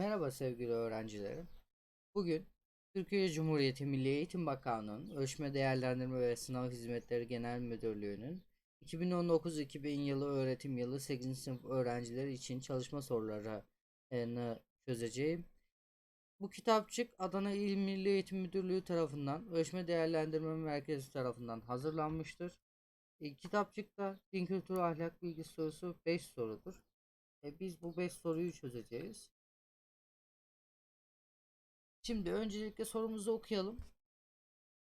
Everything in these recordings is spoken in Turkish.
Merhaba sevgili öğrencilerim. Bugün Türkiye Cumhuriyeti Milli Eğitim Bakanlığı'nın Ölçme Değerlendirme ve Sınav Hizmetleri Genel Müdürlüğü'nün 2019-2000 yılı öğretim yılı 8. sınıf öğrencileri için çalışma sorularını çözeceğim. Bu kitapçık Adana İl Milli Eğitim Müdürlüğü tarafından Ölçme Değerlendirme Merkezi tarafından hazırlanmıştır. E, kitapçıkta din kültürü ahlak bilgi sorusu 5 sorudur. E, biz bu 5 soruyu çözeceğiz. Şimdi öncelikle sorumuzu okuyalım.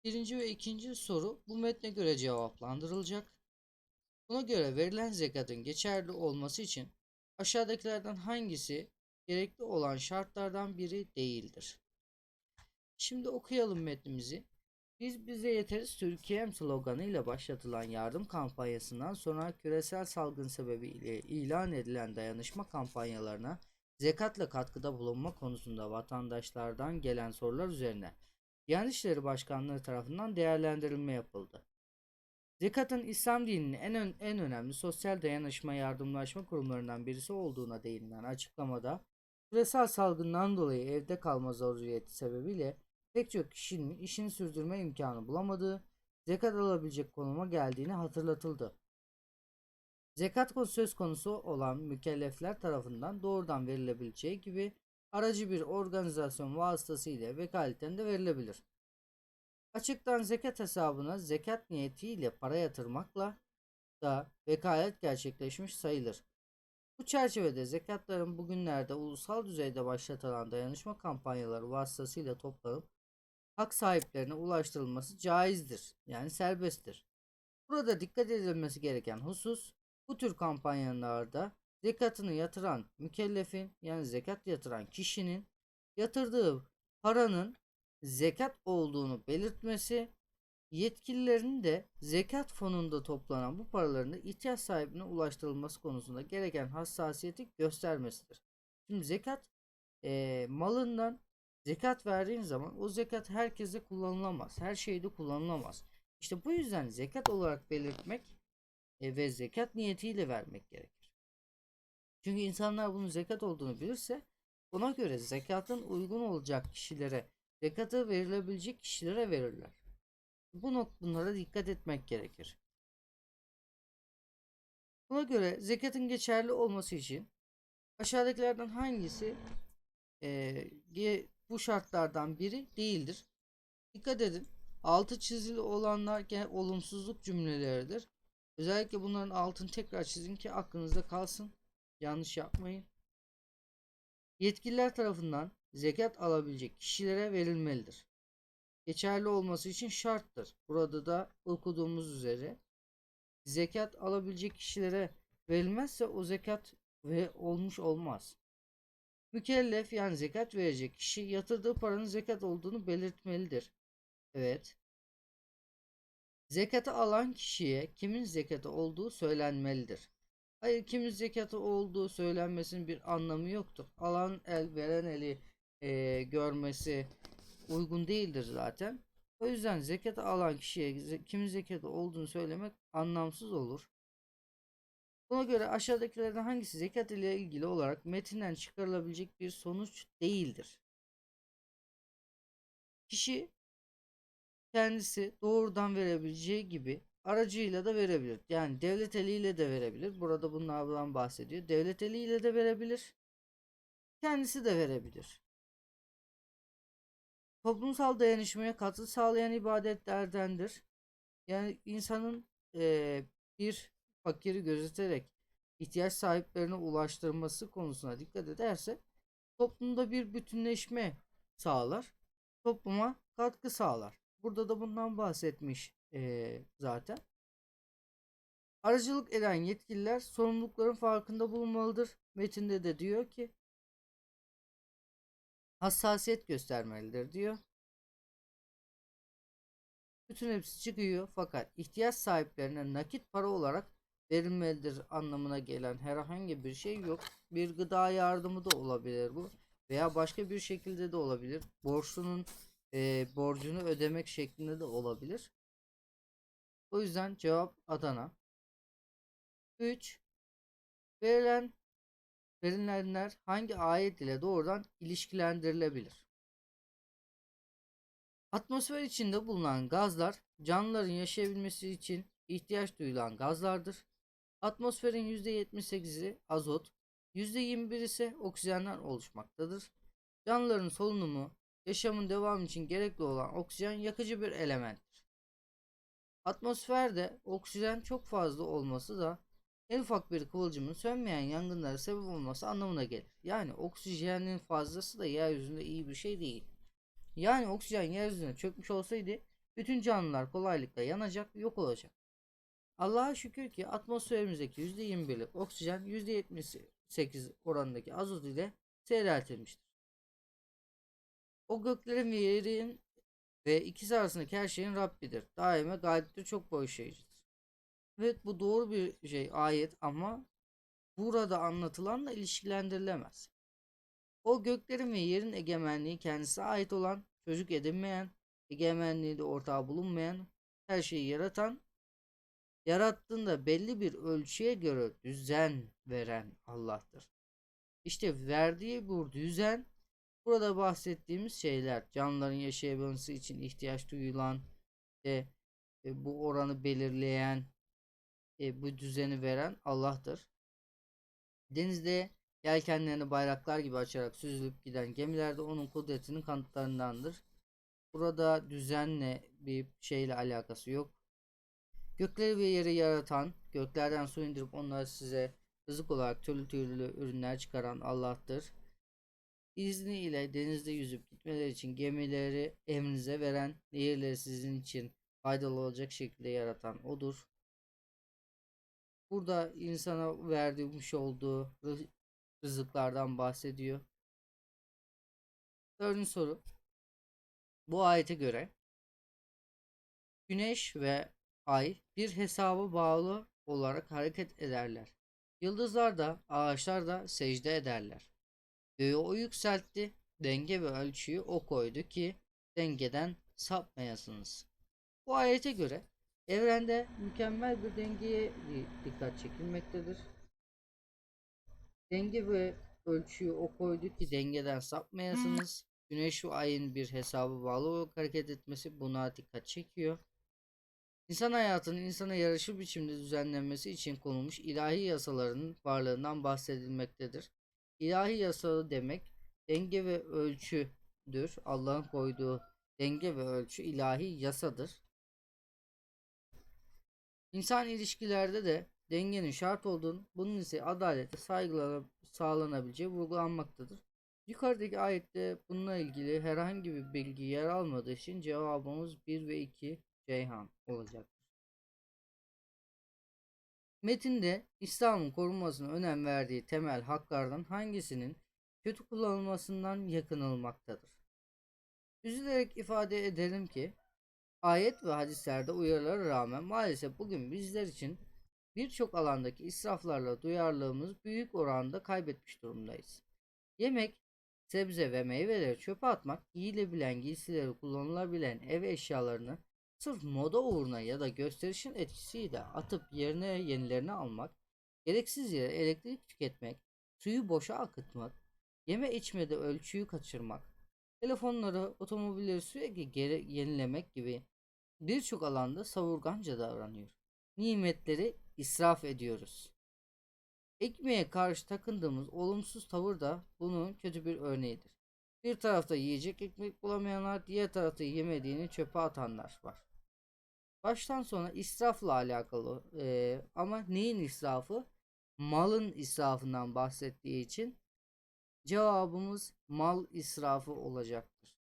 Birinci ve ikinci soru bu metne göre cevaplandırılacak. Buna göre verilen zekatın geçerli olması için aşağıdakilerden hangisi gerekli olan şartlardan biri değildir? Şimdi okuyalım metnimizi. Biz bize yeteriz Türkiye'm sloganıyla başlatılan yardım kampanyasından sonra küresel salgın sebebiyle ilan edilen dayanışma kampanyalarına zekatla katkıda bulunma konusunda vatandaşlardan gelen sorular üzerine Diyanet İşleri Başkanlığı tarafından değerlendirilme yapıldı. Zekatın İslam dininin en, ön- en önemli sosyal dayanışma yardımlaşma kurumlarından birisi olduğuna değinilen açıklamada küresel salgından dolayı evde kalma zorunluluğu sebebiyle pek çok kişinin işini sürdürme imkanı bulamadığı, zekat alabilecek konuma geldiğini hatırlatıldı. Zekat söz konusu olan mükellefler tarafından doğrudan verilebileceği gibi aracı bir organizasyon vasıtasıyla vekaleten de verilebilir. Açıktan zekat hesabına zekat niyetiyle para yatırmakla da vekalet gerçekleşmiş sayılır. Bu çerçevede zekatların bugünlerde ulusal düzeyde başlatılan dayanışma kampanyaları vasıtasıyla toplanıp hak sahiplerine ulaştırılması caizdir. Yani serbesttir. Burada dikkat edilmesi gereken husus bu tür kampanyalarda zekatını yatıran mükellefin yani zekat yatıran kişinin yatırdığı paranın zekat olduğunu belirtmesi, yetkililerin de zekat fonunda toplanan bu paraların da ihtiyaç sahibine ulaştırılması konusunda gereken hassasiyeti göstermesidir. Şimdi zekat eee, malından zekat verdiğin zaman o zekat herkese kullanılamaz. Her şeyde kullanılamaz. İşte bu yüzden zekat olarak belirtmek e, ve zekat niyetiyle vermek gerekir. Çünkü insanlar bunun zekat olduğunu bilirse ona göre zekatın uygun olacak kişilere, zekatı verilebilecek kişilere verirler. Bu nok dikkat etmek gerekir. Buna göre zekatın geçerli olması için aşağıdakilerden hangisi e, bu şartlardan biri değildir? Dikkat edin. Altı çizili olanlar olumsuzluk cümleleridir. Özellikle bunların altını tekrar çizin ki aklınızda kalsın. Yanlış yapmayın. Yetkililer tarafından zekat alabilecek kişilere verilmelidir. Geçerli olması için şarttır. Burada da okuduğumuz üzere zekat alabilecek kişilere verilmezse o zekat ve olmuş olmaz. Mükellef yani zekat verecek kişi yatırdığı paranın zekat olduğunu belirtmelidir. Evet. Zekatı alan kişiye kimin zekatı olduğu söylenmelidir. Hayır kimin zekatı olduğu söylenmesinin bir anlamı yoktur. Alan el veren eli eee, görmesi uygun değildir zaten. O yüzden zekatı alan kişiye kimin zekatı olduğunu söylemek anlamsız olur. Buna göre aşağıdakilerden hangisi zekat ile ilgili olarak metinden çıkarılabilecek bir sonuç değildir? Kişi kendisi doğrudan verebileceği gibi aracıyla da verebilir. Yani devlet eliyle de verebilir. Burada bunlardan bahsediyor. Devlet eliyle de verebilir. Kendisi de verebilir. Toplumsal dayanışmaya katkı sağlayan ibadetlerdendir. Yani insanın eee, bir fakiri gözeterek ihtiyaç sahiplerine ulaştırması konusuna dikkat ederse toplumda bir bütünleşme sağlar. Topluma katkı sağlar. Burada da bundan bahsetmiş eee, zaten. Aracılık eden yetkililer sorumlulukların farkında bulunmalıdır. Metinde de diyor ki hassasiyet göstermelidir diyor. Bütün hepsi çıkıyor fakat ihtiyaç sahiplerine nakit para olarak verilmelidir anlamına gelen herhangi bir şey yok. Bir gıda yardımı da olabilir bu veya başka bir şekilde de olabilir. Borçlunun eee, borcunu ödemek şeklinde de olabilir. O yüzden cevap Adana. 3. Verilen verilenler hangi ayet ile doğrudan ilişkilendirilebilir? Atmosfer içinde bulunan gazlar canlıların yaşayabilmesi için ihtiyaç duyulan gazlardır. Atmosferin %78'i azot, %21 ise oksijenden oluşmaktadır. Canlıların solunumu, yaşamın devamı için gerekli olan oksijen yakıcı bir elementtir. Atmosferde oksijen çok fazla olması da en ufak bir kıvılcımın sönmeyen yangınlara sebep olması anlamına gelir. Yani oksijenin fazlası da yeryüzünde iyi bir şey değil. Yani oksijen yeryüzüne çökmüş olsaydı bütün canlılar kolaylıkla yanacak, yok olacak. Allah'a şükür ki atmosferimizdeki %21'lik oksijen %78 oranındaki azot ile seyreltilmiştir. O göklerin ve yerin ve ikisi arasındaki her şeyin Rabbidir. Daima galiptir, çok bağışlayıcıdır. Evet bu doğru bir şey ayet ama burada anlatılanla ilişkilendirilemez. O göklerin ve yerin egemenliği kendisine ait olan, çocuk edinmeyen, egemenliği de ortağı bulunmayan, her şeyi yaratan, yarattığında belli bir ölçüye göre düzen veren Allah'tır. İşte verdiği bu düzen burada bahsettiğimiz şeyler canlıların yaşayabilmesi için ihtiyaç duyulan işte, e, bu oranı belirleyen e, bu düzeni veren Allah'tır. Denizde yelkenlerini bayraklar gibi açarak süzülüp giden gemiler de onun kudretinin kanıtlarındandır. Burada düzenle bir şeyle alakası yok. Gökleri ve yeri yaratan, göklerden su indirip onları size rızık olarak türlü türlü ürünler çıkaran Allah'tır. İzni ile denizde yüzüp gitmeleri için gemileri emrinize veren, nehirleri sizin için faydalı olacak şekilde yaratan O'dur. Burada insana verdiğimiz olduğu rızıklardan bahsediyor. Dördüncü soru. Bu ayete göre Güneş ve Ay bir hesaba bağlı olarak hareket ederler. Yıldızlar da ağaçlar da secde ederler. Göğü o yükseltti, denge ve ölçüyü o koydu ki dengeden sapmayasınız. Bu ayete göre evrende mükemmel bir dengeye dikkat çekilmektedir. Denge ve ölçüyü o koydu ki dengeden sapmayasınız. Güneş ve ayın bir hesabı bağlı olarak hareket etmesi buna dikkat çekiyor. İnsan hayatının insana yarışır biçimde düzenlenmesi için konulmuş ilahi yasaların varlığından bahsedilmektedir. İlahi yasalı demek denge ve ölçüdür. Allah'ın koyduğu denge ve ölçü ilahi yasadır. İnsan ilişkilerde de dengenin şart olduğunu, bunun ise adalete saygılara sağlanabileceği vurgulanmaktadır. Yukarıdaki ayette bununla ilgili herhangi bir bilgi yer almadığı için cevabımız 1 ve 2 Ceyhan olacaktır. Metinde İslam'ın korunmasına önem verdiği temel haklardan hangisinin kötü kullanılmasından yakınılmaktadır? Üzülerek ifade edelim ki ayet ve hadislerde uyarılara rağmen maalesef bugün bizler için birçok alandaki israflarla duyarlılığımız büyük oranda kaybetmiş durumdayız. Yemek, sebze ve meyveleri çöpe atmak, giyilebilen giysileri kullanılabilen ev eşyalarını Sırf moda uğruna ya da gösterişin etkisiyle atıp yerine yenilerini almak, gereksiz yere elektrik tüketmek, suyu boşa akıtmak, yeme içmede ölçüyü kaçırmak, telefonları, otomobilleri sürekli geri yenilemek gibi birçok alanda savurganca davranıyor. Nimetleri israf ediyoruz. Ekmeğe karşı takındığımız olumsuz tavır da bunun kötü bir örneğidir. Bir tarafta yiyecek ekmek bulamayanlar, diğer tarafta yemediğini çöpe atanlar var. Baştan sona israfla alakalı e, ama neyin israfı? Malın israfından bahsettiği için cevabımız mal israfı olacaktır.